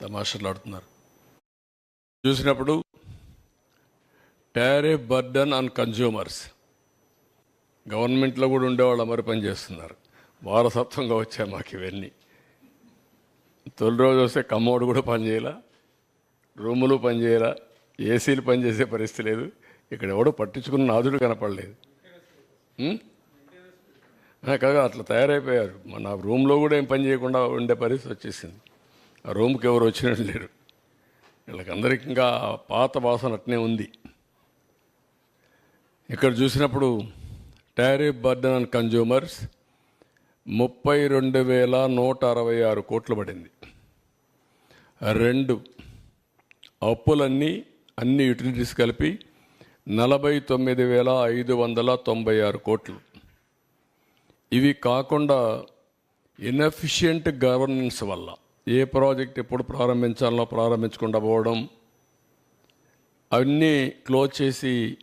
తమాషాలు ఆడుతున్నారు. చూసినప్పుడు tariff burden on consumers గవర్నమెంట్లో కూడా ఉండేవాళ్ళు అమరు పని చేస్తున్నారు. వారసత్వంగా వచ్చాయి మాకు ఇవన్నీ. తొలి రోజు వస్తే కమ్మోడు కూడా పనిచేయాల రూములు పనిచేయాల ఏసీలు పనిచేసే పరిస్థితి లేదు. ఇక్కడ ఎవడో పట్టించుకున్న నాదుడు కనపడలేదు. కాగా అట్లా తయారైపోయారు. మన రూమ్లో కూడా ఏం పని చేయకుండా ఉండే పరిస్థితి వచ్చేసింది. రూమ్కి ఎవరు వచ్చినట్టు లేరు. వీళ్ళకందరికీ ఇంకా పాత వాసన అట్నే ఉంది. ఇక్కడ చూసినప్పుడు టారిఫ్ బర్డన్ అండ్ కన్జ్యూమర్స్ ముప్పై రెండు వేల నూట అరవై ఆరు కోట్లు పడింది. రెండు అప్పులన్నీ అన్ని యూటిలిటీస్ కలిపి నలభై తొమ్మిది వేల ఐదు వందల తొంభై ఆరు కోట్లు. ఇవి కాకుండా ఇన్ఎఫిషియంట్ గవర్నెన్స్ వల్ల ఏ ప్రాజెక్ట్ ఎప్పుడు ప్రారంభించాలో ప్రారంభించకుండా పోవడం అవన్నీ క్లోజ్ చేసి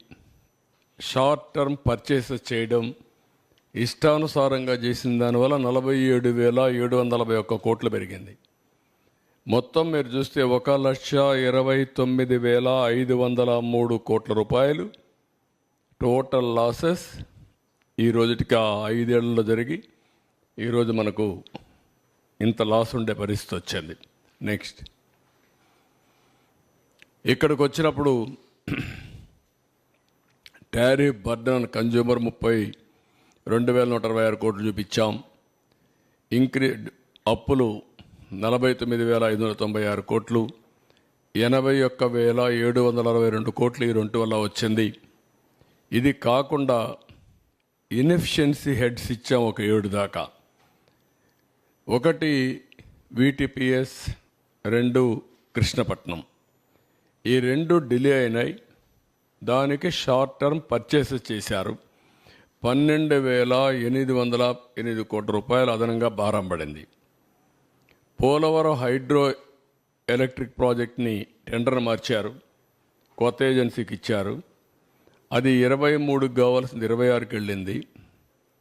షార్ట్ టర్మ్ పర్చేసెస్ చేయడం ఇష్టానుసారంగా చేసిన దానివల్ల నలభై ఏడు వేల ఏడు వందల నలభై ఒక్క కోట్లు పెరిగింది. మొత్తం మీరు చూస్తే ఒక లక్ష ఇరవై తొమ్మిది వేల ఐదు వందల మూడు కోట్ల రూపాయలు టోటల్ లాసెస్ ఈ రోజుటికి ఆ ఐదేళ్ళలో జరిగి ఈరోజు మనకు ఇంత లాస్ ఉండే పరిస్థితి వచ్చింది. నెక్స్ట్ ఇక్కడికి వచ్చినప్పుడు టారిఫ్ బర్డన్ కన్జ్యూమర్ ముప్పై రెండు వేల నూట అరవై ఆరు కోట్లు చూపించాం. ఇంక్రీ అప్పులు నలభై తొమ్మిది వేల ఐదు వందల తొంభై ఆరు కోట్లు. ఎనభై ఒక్క వేల ఏడు వందల అరవై రెండు కోట్లు ఈ రెండు వల్ల వచ్చింది. ఇది కాకుండా ఇన్ఎఫిషియన్సీ హెడ్స్ ఇచ్చాం ఒక ఏడు దాకా. ఒకటి వీటిపిఎస్ రెండు కృష్ణపట్నం. ఈ రెండు డిలే అయినాయి. దానికి షార్ట్ టర్మ్ పర్చేసెస్ చేశారు. పన్నెండు వేల ఎనిమిది వందల ఎనిమిది కోట్ల రూపాయలు అదనంగా భారం పడింది. పోలవరం హైడ్రో ఎలక్ట్రిక్ ప్రాజెక్ట్ని టెండర్ మార్చారు. కొత్త ఏజెన్సీకి ఇచ్చారు. అది ఇరవై మూడుకి కావాల్సింది ఇరవై ఆరుకి వెళ్ళింది.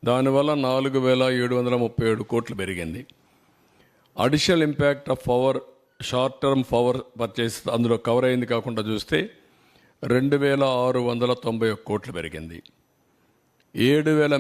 దానివల్ల నాలుగు వేల ఏడు వందల ముప్పై ఏడు కోట్లు పెరిగింది. Additional impact of power short term power purchase అందులో కవర్ అయింది కాకుండా చూస్తే రెండు వేల ఆరు వందల తొంభై ఒక్క కోట్లు పెరిగింది. ఏడు వేల